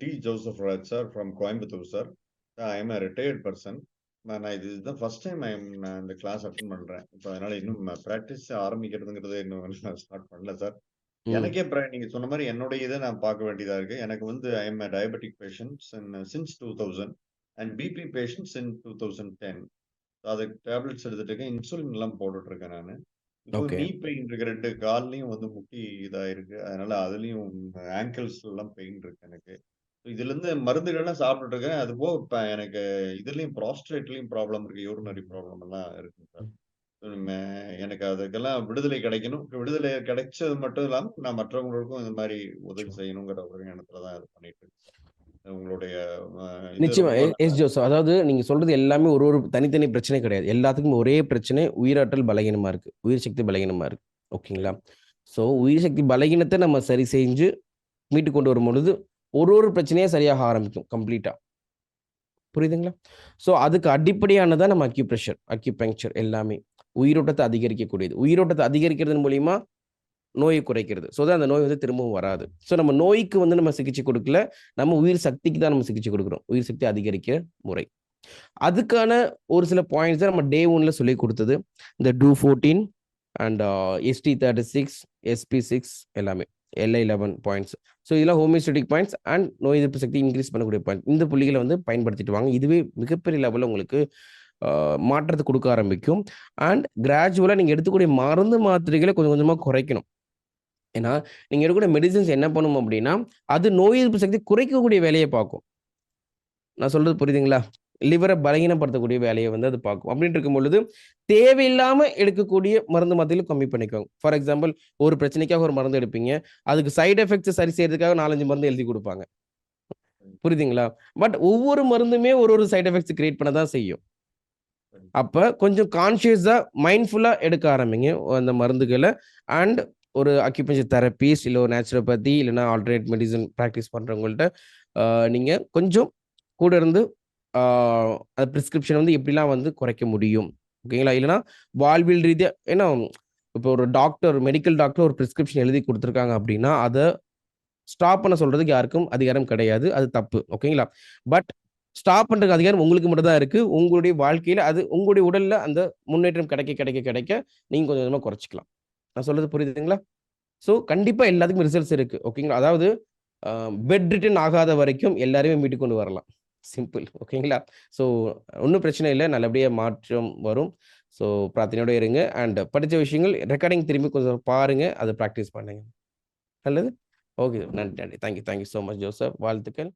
T. Joseph Raj sir from Coimbatore sir. I am a retired person. நான் இது இதுதான் first time M நான் இந்த கிளாஸ் அட்டெண்ட் பண்றேன். இப்போ அதனால இன்னும் பிராக்டிஸ் ஆரம்பிக்கிறதுங்கிறது இன்னும் ஸ்டார்ட் பண்ணல சார். எனக்கே நீங்க சொன்ன மாரி என்னுடைய இத நான் பார்க்க வேண்டியதா இருக்கு. எனக்கு வந்து I am a diabetic patient since since 2000 and BP patient since 2010. அதுக்கு டேப்லெட்ஸ் எடுத்துட்டு இருக்கேன். இன்சுலின்லாம் போட்டுட்டு இருக்கேன் நானு. நீ பெயின் இருக்கு 2 கால்லயும் வந்து முட்டி இதாயிருக்கு. அதனால அதுலயும் ஆங்கிள்ஸ்லாம் பெயின் இருக்கு எனக்கு. இதுலருந்து மருந்துகள்லாம் சாப்பிட்டுட்டு இருக்கேன். அது போக இப்ப எனக்கு இதுலயும் புரோஸ்டேட்லயும் ப்ராப்ளம் இருக்கு. யூரினரி ப்ராப்ளம் எல்லாம் இருக்குங்க சார். எனக்கு அதுக்கெல்லாம் விடுதலை கிடைக்கணும். விடுதலை கிடைச்சது மட்டும் இல்லாம, நான் மற்றவங்களுக்கும் இந்த மாரி உதவி செய்யணுங்கிற ஒரு எண்ணத்துல தான் இது பண்ணிட்டு இருக்கேன். உங்களுடைய நிச்சயமா. Yes Joseph. அதாவது நீங்க சொல்றது எல்லாமே ஒரு ஒரு தனித்தனி பிரச்சனை கிடையாது. எல்லாத்துக்கும் ஒரே பிரச்சனை உயிராற்றல் பலகீனமா இருக்கு. உயிர் சக்தி பலகீனமா இருக்கு. ஓகேங்களா? ஸோ உயிர் சக்தி பலகீனத்த நம்ம சரி செஞ்சு மீட்டு கொண்டு வரும்பொழுது, ஒரு ஒரு பிரச்சனையே சரியாக ஆரம்பிக்கும் கம்ப்ளீட்டா. புரியுதுங்களா? ஸோ அதுக்கு அடிப்படையானது நம்ம அக்யூப்ரெஷர், அக்யூபங்க்சர் எல்லாமே. உயிரோட்டத்தை அதிகரிக்கக்கூடியது. உயிரோட்டத்தை அதிகரிக்கிறது மூலியமா நோயை குறைக்கிறது. ஸோ தான் அந்த நோய் வந்து திரும்பவும் வராது. ஸோ நம்ம நோய்க்கு வந்து நம்ம சிகிச்சை கொடுக்கல. நம்ம உயிர் சக்திக்கு தான் நம்ம சிகிச்சை கொடுக்குறோம். உயிர் சக்தி அதிகரிக்க முறை. அதுக்கான ஒரு சில பாயிண்ட்ஸ் தான் நம்ம டே 1ல சொல்லிக் கொடுத்தது இந்த DU 14 and ST 36, SP six எல்லாமே. LI 11 points. ஸோ இதெல்லாம் ஹோமியோஸ்டேடிக் பாயிண்ட்ஸ் அண்ட் நோய் எதிர்ப்பு சக்தி இன்க்ரீஸ் பண்ணக்கூடிய பாயிண்ட். இந்த புள்ளிகளை வந்து பயன்படுத்திட்டு வாங்க. இதுவே மிகப்பெரிய லெவலில் உங்களுக்கு மாற்றத்தை கொடுக்க ஆரம்பிக்கும். அண்ட் கிராஜுவலாக நீங்கள் எடுத்துக்கூடிய மருந்து மாத்திரைகளை கொஞ்சம் கொஞ்சமாக குறைக்கணும். ஏன்னா, நீங்கள் எடுக்கக்கூடிய மெடிசின்ஸ் என்ன பண்ணும் அப்படின்னா அது நோய் எதிர்ப்பு சக்தி குறைக்கக்கூடிய வேலையை பார்க்கும். நான் சொல்கிறது புரியுதுங்களா? லிவரை பலகீனப்படுத்தக்கூடிய வேலையை வந்து அது பார்க்கும். அப்படின்ட்டு இருக்கும் பொழுது, தேவையில்லாமல் எடுக்கக்கூடிய மருந்து மாத்திரைகள கம்மி பண்ணிக்கோங்க. ஃபார் எக்ஸாம்பிள் ஒரு பிரச்சனைக்காக ஒரு மருந்து எடுப்பீங்க. அதுக்கு சைடு எஃபெக்ட்ஸ் சரி செய்யறதுக்காக நாலஞ்சு மருந்து எழுதி கொடுப்பாங்க புரியுதுங்களா? பட் ஒவ்வொரு மருந்துமே ஒரு ஒரு சைட் எஃபெக்ட்ஸ் கிரியேட் பண்ண தான் செய்யும். அப்ப கொஞ்சம் கான்ஷியஸா, மைண்ட்ஃபுல்லா எடுக்க ஆரம்பிங்க அந்த மருந்துகளை அண்ட் ஒரு அக்யூபஞ்சர் தெரப்பிஸ் இல்லை ஒரு நேச்சுரோபதி இல்லைன்னா ஆல்டர்னேட் மெடிசன் ப்ராக்டிஸ் பண்றவங்கள்ட்ட நீங்கள் நீங்க கொஞ்சம் கூட இருந்து அந்த ப்ரிஸ்கிரிப்ஷன் வந்து எப்படிலாம் வந்து குறைக்க முடியும். ஓகேங்களா? இல்லைனா வாழ்வியல் ரீதியாக ஏன்னா இப்போ ஒரு டாக்டர் மெடிக்கல் டாக்டர் ஒரு பிரிஸ்கிரிப்ஷன் எழுதி கொடுத்துருக்காங்க அப்படின்னா அதை ஸ்டாப் பண்ண சொல்கிறதுக்கு யாருக்கும் அதிகாரம் கிடையாது. அது தப்பு. ஓகேங்களா? பட் ஸ்டாப் பண்ணுறதுக்கு அதிகாரம் உங்களுக்கு மட்டும் தான் இருக்குது உங்களுடைய வாழ்க்கையில் அது உங்களுடைய உடலில் அந்த முன்னேற்றம் கிடைக்க கிடைக்க கிடைக்க நீங்கள் கொஞ்சம் கொஞ்சமாக குறைச்சிக்கலாம் நான் சொல்கிறது புரியுதுங்களா? ஸோ கண்டிப்பாக எல்லாத்துக்கும் ரிசல்ட்ஸ் இருக்குது ஓகேங்களா? அதாவது பெட் ரிட்டன் ஆகாத வரைக்கும் எல்லாரையுமே மீட்டு கொண்டு வரலாம். சிம்பிள். ஓகேங்களா? ஸோ ஒன்றும் பிரச்சனை இல்லை நல்லபடியாக மாற்றம் வரும். ஸோ பிரார்த்தனையோடு இருங்க. அண்ட் படித்த விஷயங்கள் ரெக்கார்டிங் திரும்பி கொஞ்சம் பாருங்கள் அதை ப்ராக்டிஸ் பண்ணுங்க. நல்லது. ஓகே. நன்றி, நன்றி. Thank you, thank you much Joseph. வாழ்த்துக்கள்.